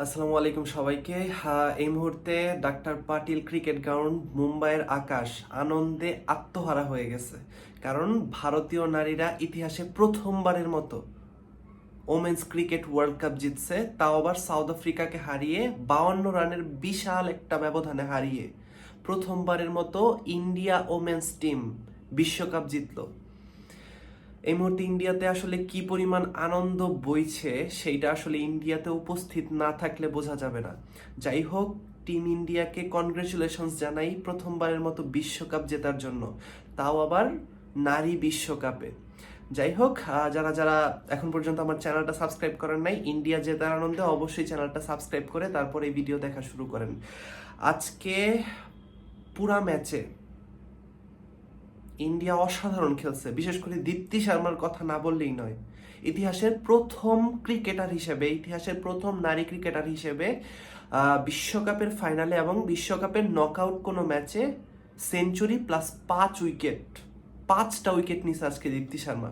আসসালামু আলাইকুম সবাইকে। এই মুহূর্তে ডাক্তার পাটিল ক্রিকেট গ্রাউন্ড, মুম্বাইয়ের আকাশ আনন্দে আত্মহারা হয়ে গেছে। কারণ ভারতীয় নারীরা ইতিহাসে প্রথমবারের মতো ওমেন্স ক্রিকেট ওয়ার্ল্ড কাপ জিতছে। তাও আবার সাউথ আফ্রিকাকে হারিয়ে বাউন্ন রানের বিশাল একটা ব্যবধানে হারিয়ে প্রথমবারের মতো ইন্ডিয়া ওমেন্স টিম বিশ্বকাপ জিতলো। এই মুহূর্তে ইন্ডিয়াতে আসলে কি পরিমাণ আনন্দ বইছে সেইটা আসলে ইন্ডিয়াতে উপস্থিত না থাকলে বোঝা যাবে না। যাই হোক, টিম ইন্ডিয়াকে কনগ্রেচুলেশনস জানাই প্রথমবারের মতো বিশ্বকাপ জেতার জন্য। তাও আবার নারী বিশ্বকাপে। যাই হোক যারা যারা এখন পর্যন্ত আমার চ্যানেলটা সাবস্ক্রাইব করেন নাই, ইন্ডিয়া জেতার আনন্দে অবশ্যই চ্যানেলটা সাবস্ক্রাইব করে তারপর এই ভিডিও দেখা শুরু করেন। আজকে পুরা ম্যাচে ইন্ডিয়া অসাধারণ খেলছে, বিশেষ করে দীপ্তি শর্মার কথা না বললেই নয়। ইতিহাসের প্রথম ক্রিকেটার হিসেবে, ইতিহাসের প্রথম নারী ক্রিকেটার হিসেবে বিশ্বকাপের ফাইনালে এবং বিশ্বকাপের নকআউট কোনো ম্যাচে সেঞ্চুরি প্লাস পাঁচ উইকেট, পাঁচটা উইকেট নিছে আজকে দীপ্তি শর্মা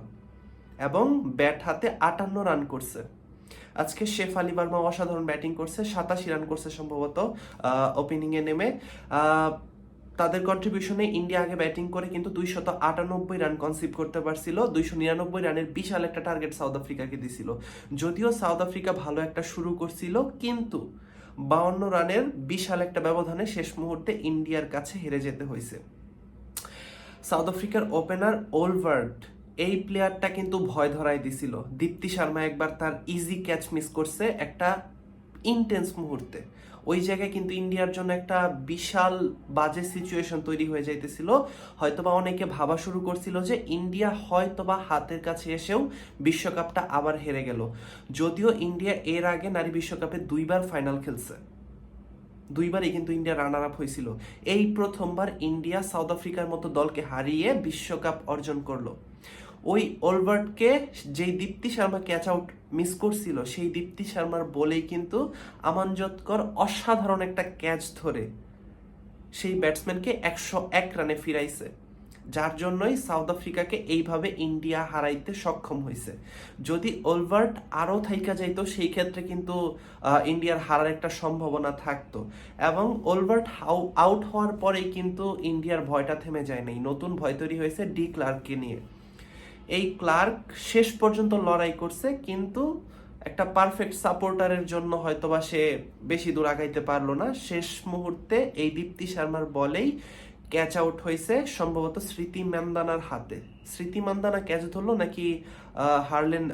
এবং ব্যাট হাতে আটান্ন রান করছে। আজকে শেফ আলী বার্মা অসাধারণ ব্যাটিং করছে, সাতাশি রান করছে সম্ভবত ওপেনিংয়ে নেমে। তাদের কন্ট্রিবিউশনে ইন্ডিয়া আগে ব্যাটিং করে কিন্তু দুইশত আটানব্বই রান কনসিভ করতে পারছিল, দুইশো নিরানব্বই রানের বিশাল একটা টার্গেট সাউথ আফ্রিকাকে দিছিল। যদিও সাউথ আফ্রিকা ভালো একটা শুরু করছিল, কিন্তু বাউন্ন রানের বিশাল একটা ব্যবধানে শেষ মুহূর্তে ইন্ডিয়ার কাছে হেরে যেতে হয়েছে। সাউথ আফ্রিকার ওপেনার ওলভার্ড এই প্লেয়ারটা কিন্তু ভয় ধরাই দিছিল। দীপ্তি শর্মা একবার তার ইজি ক্যাচ মিস করছে একটা ইন্টেন্স মুহূর্তে। ওই জায়গায় কিন্তু ইন্ডিয়ার জন্য একটা বিশাল বাজে সিচুয়েশন তৈরি হয়ে যাইতেছিল। হয়তোবা অনেকে ভাবা শুরু করছিল যে ইন্ডিয়া হয়তোবা হাতের কাছে এসেও বিশ্বকাপটা আবার হেরে গেল। যদিও ইন্ডিয়া এর আগে নারী বিশ্বকাপে দুইবার ফাইনাল খেলছে। দুইবারই কিন্তু ইন্ডিয়া রানার আপ হয়েছিল এই প্রথমবার ইন্ডিয়া সাউথ আফ্রিকার মতো দলকে হারিয়ে বিশ্বকাপ অর্জন করল। ওই ওলভার্টকে যেই Deepti Sharma catch out miss করছিল, সেই দীপ্তি শর্মার বলেই কিন্তু আমানজতকর অসাধারণ একটা ক্যাচ ধরে। সেই ব্যাটসম্যানকে একশো এক রানে ফিরাইছে, যার জন্যই সাউথ আফ্রিকাকে এইভাবে ইন্ডিয়া হারাইতে সক্ষম হয়েছে যদি ওলভার্ট আরও থাইকা যাইতো, সেই ক্ষেত্রে কিন্তু ইন্ডিয়ার হারার একটা সম্ভাবনা থাকতো। এবং ওলভার্ট আউট হওয়ার পরেই কিন্তু ইন্ডিয়ার ভয়টা থেমে যায় নাই। নতুন ভয় তৈরি হয়েছে ডি ক্লার্ককে নিয়ে। এই ক্লার্ক শেষ পর্যন্ত লড়াই করছে, কিন্তু একটা পারফেক্ট সাপোর্টারের জন্য হয়তোবা সে বেশি দূর আগাইতে পারল না। শেষ মুহূর্তে এই দীপ্তি শর্মার বলেই ক্যাচ আউট হয়েছে সম্ভবত স্মৃতি মান্দানার হাতে। স্মৃতি মান্দানা ক্যাচ ধরলো নাকি হারলেন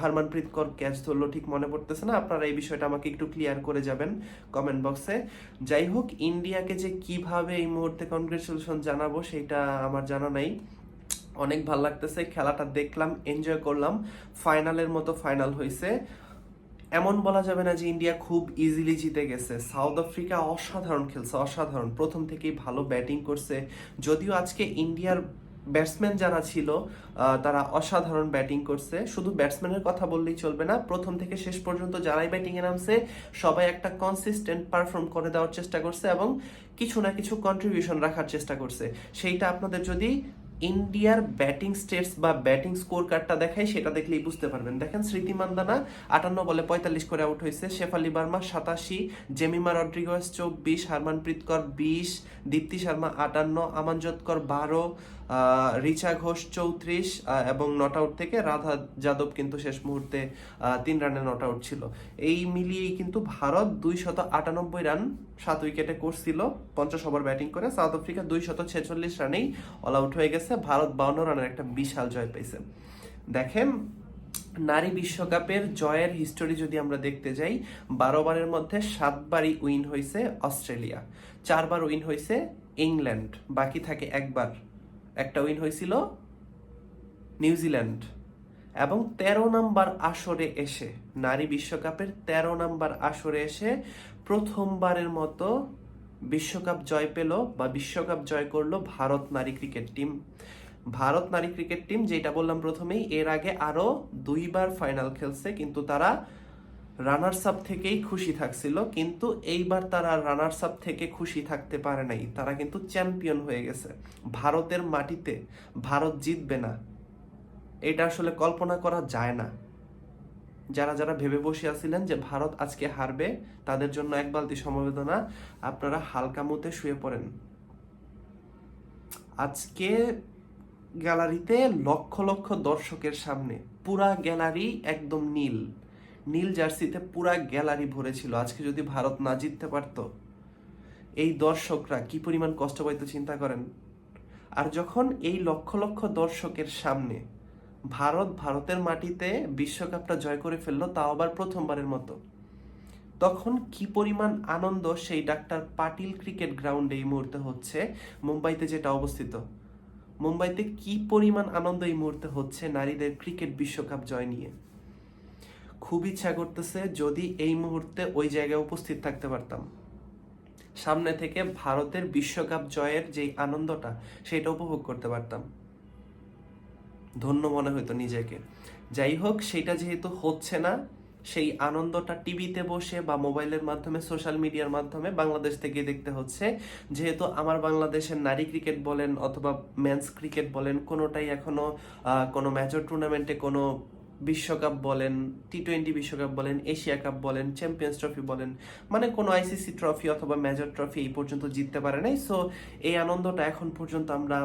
হারমানপ্রীত কর ক্যাচ ধরলো ঠিক মনে পড়তেছে না। আপনারা এই বিষয়টা আমাকে একটু ক্লিয়ার করে যাবেন কমেন্ট বক্সে যাই হোক, ইন্ডিয়াকে যে কীভাবে এই মুহূর্তে কনগ্রেচুলেশন জানাব সেটা আমার জানা নাই। অনেক ভালো লাগতেছে, খেলাটা দেখলাম এনজয় করলাম ফাইনালের মতো ফাইনাল হয়েছে এমন বলা যাবে না যে ইন্ডিয়া খুব ইজিলি জিতে গেছে। সাউথ আফ্রিকা অসাধারণ খেলছে, অসাধারণ। প্রথম থেকেই ভালো ব্যাটিং করছে। যদিও আজকে ইন্ডিয়ার ব্যাটসম্যান যারা ছিল তারা অসাধারণ ব্যাটিং করছে। শুধু ব্যাটসম্যানের কথা বললেই চলবে না, প্রথম থেকে শেষ পর্যন্ত যারাই ব্যাটিংয়ে নামছে, সবাই একটা কনসিস্টেন্ট পারফর্ম করে দেওয়ার চেষ্টা করছে এবং কিছু না কিছু কন্ট্রিবিউশন রাখার চেষ্টা করছে। সেইটা আপনাদের যদি ইন্ডিয়ার ব্যাটিং স্টেটস বা ব্যাটিং স্কোর কার্ডটা দেখাই, সেটা দেখলেই বুঝতে পারবেন। দেখেন, স্মৃতি মান্দানা, আটান্ন বলে পঁয়তাল্লিশ করে আউট হয়েছে। শেফালি বার্মা, সাতাশি। জেমিমা রড্রিগস চব্বিশ। হারমানপ্রীত কর, বিশ। দীপ্তি শর্মা, আটান্ন। আমানজত কর, বারো। রিচা ঘোষ চৌত্রিশ এবং নট আউট থেকে রাধা যাদব কিন্তু শেষ মুহূর্তে তিন রানে নট আউট ছিল। এই মিলিয়েই কিন্তু ভারত দুই শত আটানব্বই রান, সাত উইকেটে করছিল পঞ্চাশ ওভার ব্যাটিং করে সাউথ আফ্রিকা দুই শত ছেচল্লিশ রানেই অল আউট হয়ে গেছে। ভারত বাউন্ন রানের একটা বিশাল জয় পেয়েছে দেখেন, নারী বিশ্বকাপের জয়ের হিস্টোরি যদি আমরা দেখতে যাই, বারো বারের মধ্যে সাতবারই উইন হয়েছে অস্ট্রেলিয়া, চারবার উইন হয়েছে ইংল্যান্ড, বাকি থাকে একবার একটা উইন হয়েছিল নিউজিল্যান্ড এবং তেরো নাম্বার আসরে এসে, নারী বিশ্বকাপের তেরো নাম্বার আসরে এসে প্রথমবারের মতো বিশ্বকাপ জয় পেল বা বিশ্বকাপ জয় করল ভারত নারী ক্রিকেট টিম ভারত নারী ক্রিকেট টিম যেটা বললাম প্রথমেই, এর আগে আরও দুইবার ফাইনাল খেলছে, কিন্তু তারা রানার্স আপ থেকেই খুশি থাকছিল, কিন্তু এইবার তারা রানার্স আপ থেকে খুশি থাকতে পারে নাই। তারা কিন্তু চ্যাম্পিয়ন হয়ে গেছে। ভারতের মাটিতে ভারত জিতবে না। এটা আসলে কল্পনা করা যায় না। যারা যারা ভেবে বসে আছিলেন যে ভারত আজকে হারবে, তাদের জন্য এক বালতি সমবেদনা, আপনারা হালকা মতে শুয়ে পড়েন। আজকে গ্যালারিতে লক্ষ লক্ষ দর্শকের সামনে, পুরা গ্যালারি একদম নীল। নীল জার্সিতে পুরা গ্যালারি ভরেছিল আজকে যদি ভারত না জিততে পারত, এই দর্শকরা কি পরিমাণ কষ্ট পাইতো চিন্তা করেন? আর যখন এই লক্ষ লক্ষ দর্শকের সামনে ভারত ভারতের মাটিতে বিশ্বকাপটা জয় করে ফেলল, তাও আবার প্রথমবারের মতো, তখন কি পরিমাণ আনন্দ সেই ডাক্তার পাটিল ক্রিকেট গ্রাউন্ডে এই মুহূর্তে হচ্ছে, মুম্বাইতে যেটা অবস্থিত। মুম্বাইতে কি পরিমাণ আনন্দ এই মুহূর্তে হচ্ছে নারীদের ক্রিকেট বিশ্বকাপ জয় নিয়ে? খুব ইচ্ছা করতেছে যদি এই মুহূর্তে ওই জায়গায় উপস্থিত থাকতে পারতাম। সামনে থেকে ভারতের বিশ্বকাপ জয়ের যে আনন্দটা, সেটা উপভোগ করতে পারতাম। ধন্য মনে হইতো নিজেকে। যাই হোক, সেটা যেহেতু হচ্ছে না, সেই আনন্দটা টিভিতে বসে বা মোবাইলের মাধ্যমে, সোশ্যাল মিডিয়ার মাধ্যমে বাংলাদেশ থেকে দেখতে হচ্ছে। যেহেতু আমার বাংলাদেশের নারী ক্রিকেট বলেন অথবা মেন্স ক্রিকেট বলেন, কোনোটাই এখনও কোনো মেজর টুর্নামেন্টে কোনো বিশ্বকাপ বলেন টি টোয়েন্টি বিশ্বকাপ বলেন এশিয়া কাপ বলেন চ্যাম্পিয়ন্স ট্রফি বলেন মানে কোনো আইসিসি ট্রফি অথবা মেজর ট্রফি এই পর্যন্ত জিততে পারে নাই। সো এই আনন্দটা এখন পর্যন্ত আমরা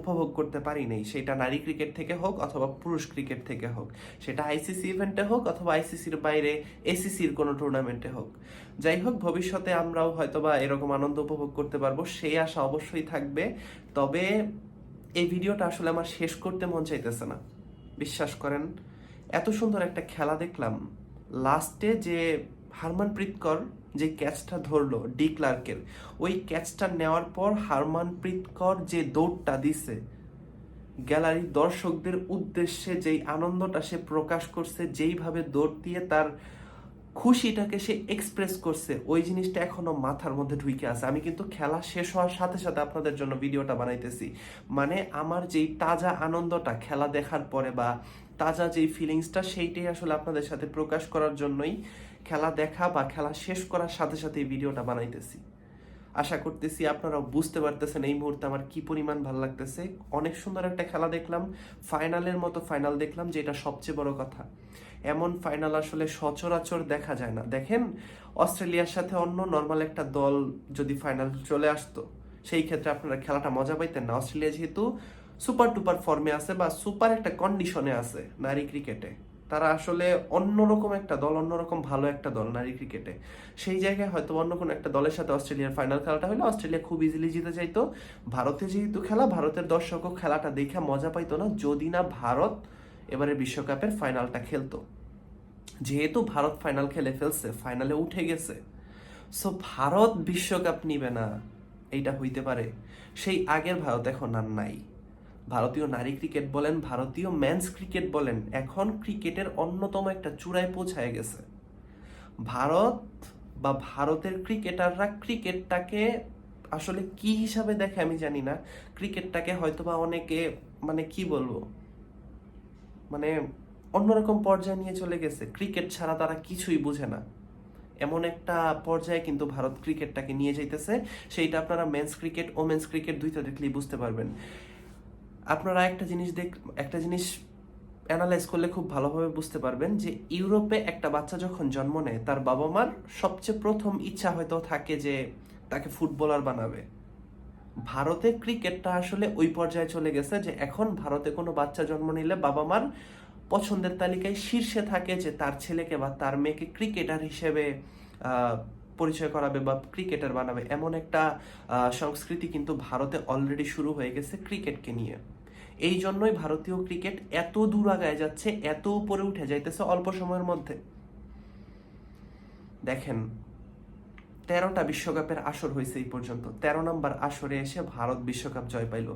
উপভোগ করতে পারি নাই। সেটা নারী ক্রিকেট থেকে হোক অথবা পুরুষ ক্রিকেট থেকে হোক। সেটা আইসিসি ইভেন্টে হোক অথবা আইসিসির বাইরে এসিসির কোনো টুর্নামেন্টে হোক। যাই হোক, ভবিষ্যতে আমরাও হয়তোবা এরকম আনন্দ উপভোগ করতে পারব সেই আশা অবশ্যই থাকবে। তবে এই ভিডিওটা আসলে আমার শেষ করতে মন চাইতেছে না। বিশ্বাস করেন এত সুন্দর একটা খেলা দেখলাম। লাস্টে যে হারমানপ্রীত কর যে ক্যাচটা ধরলো ডি ক্লার্কের, ওই ক্যাচটা নেওয়ার পর হারমানপ্রীত কর যে দৌড়টা দিছে, গ্যালারি দর্শকদের উদ্দেশ্যে যেই আনন্দটা সে প্রকাশ করছে, যেইভাবে দৌড় দিয়ে তার খুশিটাকে সে এক্সপ্রেস করছে। ওই জিনিসটা এখনও মাথার মধ্যে ঢুকে আছে। আমি কিন্তু খেলা শেষ হওয়ার সাথে সাথে আপনাদের জন্য ভিডিওটা বানাইতেছি। মানে আমার যেই তাজা আনন্দটা খেলা দেখার পরে বা তাজা যেই ফিলিংসটা সেইটাই আসলে আপনাদের সাথে প্রকাশ করার জন্যই খেলা দেখা বা খেলা শেষ করার সাথে সাথে এই ভিডিওটা বানাইতেছি। আশা করতেছি আপনারাও বুঝতে পারতেছেন এই মুহূর্তে আমার কি পরিমাণ ভালো লাগতেছে। অনেক সুন্দর একটা খেলা দেখলাম, ফাইনালের মতো ফাইনাল দেখলাম, যে এটা সবচেয়ে বড় কথা। এমন ফাইনাল আসলে সচরাচর দেখা যায় না। দেখেন, অস্ট্রেলিয়ার সাথে অন্য নর্মাল একটা দল যদি ফাইনাল চলে আসতো, সেই ক্ষেত্রে আপনারা খেলাটা মজা পাইতেন না। অস্ট্রেলিয়া যেহেতু সুপার টুপার ফর্মে আছে বা সুপার একটা কন্ডিশনে আছে নারী ক্রিকেটে। তারা আসলে অন্যরকম একটা দল, অন্যরকম ভালো একটা দল নারী ক্রিকেটে সেই জায়গায় হয়তো অন্য কোনো একটা দলের সাথে অস্ট্রেলিয়ার ফাইনাল খেলাটা হলে অস্ট্রেলিয়া খুব ইজিলি জিতে যাইতো। ভারতে যেহেতু খেলা, ভারতের দর্শকও খেলাটা দেখে মজা পাইতো না, যদি না ভারত এবারে বিশ্বকাপের ফাইনালটা খেলতো। যেহেতু ভারত ফাইনাল খেলে ফেলছে ফাইনালে উঠে গেছে। সো ভারত বিশ্বকাপ নিবে না, এইটা হইতে পারে। সেই আগের ভারত এখন আর নাই। ভারতীয় নারী ক্রিকেট বলেন, ভারতীয় মেন্স ক্রিকেট বলেন, এখন ক্রিকেটের অন্যতম একটা চূড়ায় পৌঁছায় গেছে। ভারত বা ভারতের ক্রিকেটাররা ক্রিকেটটাকে আসলে কি হিসাবে দেখে আমি জানি না। ক্রিকেটটাকে হয়তোবা অনেকে মানে কি বলব মানে অন্যরকম পর্যায়ে নিয়ে চলে গেছে। ক্রিকেট ছাড়া তারা কিছুই বুঝে না। এমন একটা পর্যায়ে কিন্তু ভারত ক্রিকেটটাকে নিয়ে যাইতেছে। সেইটা আপনারা মেন্স ক্রিকেট ওমেন্স ক্রিকেট দুইটা দেখলেই বুঝতে পারবেন। আপনারা একটা জিনিস দেখ, একটা জিনিস অ্যানালাইজ করলে খুব ভালোভাবে বুঝতে পারবেন যে ইউরোপে একটা বাচ্চা যখন জন্ম নেয়, তার বাবা মার সবচেয়ে প্রথম ইচ্ছা হয়তো থাকে যে তাকে ফুটবলার বানাবে। ভারতে ক্রিকেটটা আসলে ওই পর্যায়ে চলে গেছে যে এখন ভারতে কোনো বাচ্চা জন্ম নিলে বাবা মার পছন্দের তালিকায় শীর্ষে থাকে যে তার ছেলেকে বা তার মেয়েকে ক্রিকেটার হিসেবে পরিচয় করাবে বা ক্রিকেটার বানাবে, এমন একটা সংস্কৃতি কিন্তু ভারতে অলরেডি শুরু হয়ে গেছে ক্রিকেটকে নিয়ে। এই জন্যই ভারতীয় ক্রিকেট এত দূর আগায় যাচ্ছে, এত উপরে উঠে যাইতেছে অল্প সময়ের মধ্যে। দেখেন, তেরোটা বিশ্বকাপের আসর হয়েছে এই পর্যন্ত। তেরো নম্বর আসরে এসে ভারত বিশ্বকাপ জয় পাইল।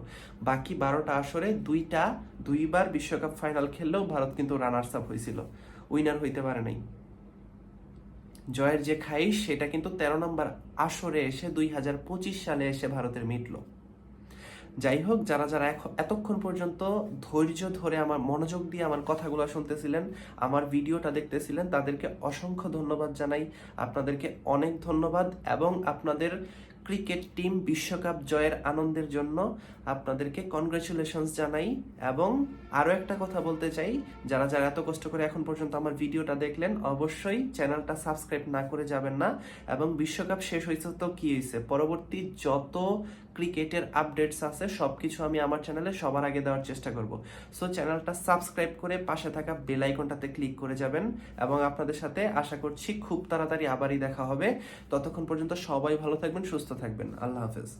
বাকি বারোটা আসরে দুইটা, দুইবার বিশ্বকাপ ফাইনাল খেললেও ভারত কিন্তু রানার্স আপ হয়েছিল উইনার হইতে পারে নাই। জয়ের যে খাই সেটা কিন্তু তেরো নম্বর আসরে এসে দুই হাজার পঁচিশ সালে এসে ভারতের মিটল। যাই হোক, যারা যারা এতক্ষণ পর্যন্ত ধৈর্য ধরে আমার মনোযোগ দিয়ে আমার কথাগুলো শুনতেছিলেন, আমার ভিডিওটা দেখতেছিলেন, তাদেরকে অসংখ্য ধন্যবাদ জানাই। আপনাদেরকে অনেক ধন্যবাদ এবং আপনাদের ক্রিকেট টিম বিশ্বকাপ জয়ের আনন্দের জন্য আপনাদেরকে কনগ্রাচুলেশনস জানাই এবং আরও একটা কথা বলতে চাই, যারা যারা এত কষ্ট করে এখন পর্যন্ত আমার ভিডিওটা দেখলেন, অবশ্যই চ্যানেলটা সাবস্ক্রাইব না করে যাবেন না। এবং বিশ্বকাপ শেষ হয়েছে তো কী হয়েছে? পরবর্তী যত ক্রিকেটের আপডেটস আছে, সবকিছু আমি আমার চ্যানেলে সবার আগে দেওয়ার চেষ্টা করব। সো চ্যানেলটা সাবস্ক্রাইব করে পাশে থাকা বেল আইকনটাতে ক্লিক করে যাবেন এবং আপনাদের সাথে আশা করছি খুব তাড়াতাড়ি আবারই দেখা হবে। ততক্ষণ পর্যন্ত সবাই ভালো থাকবেন, সুস্থ থাকবেন। আল্লাহ হাফেজ।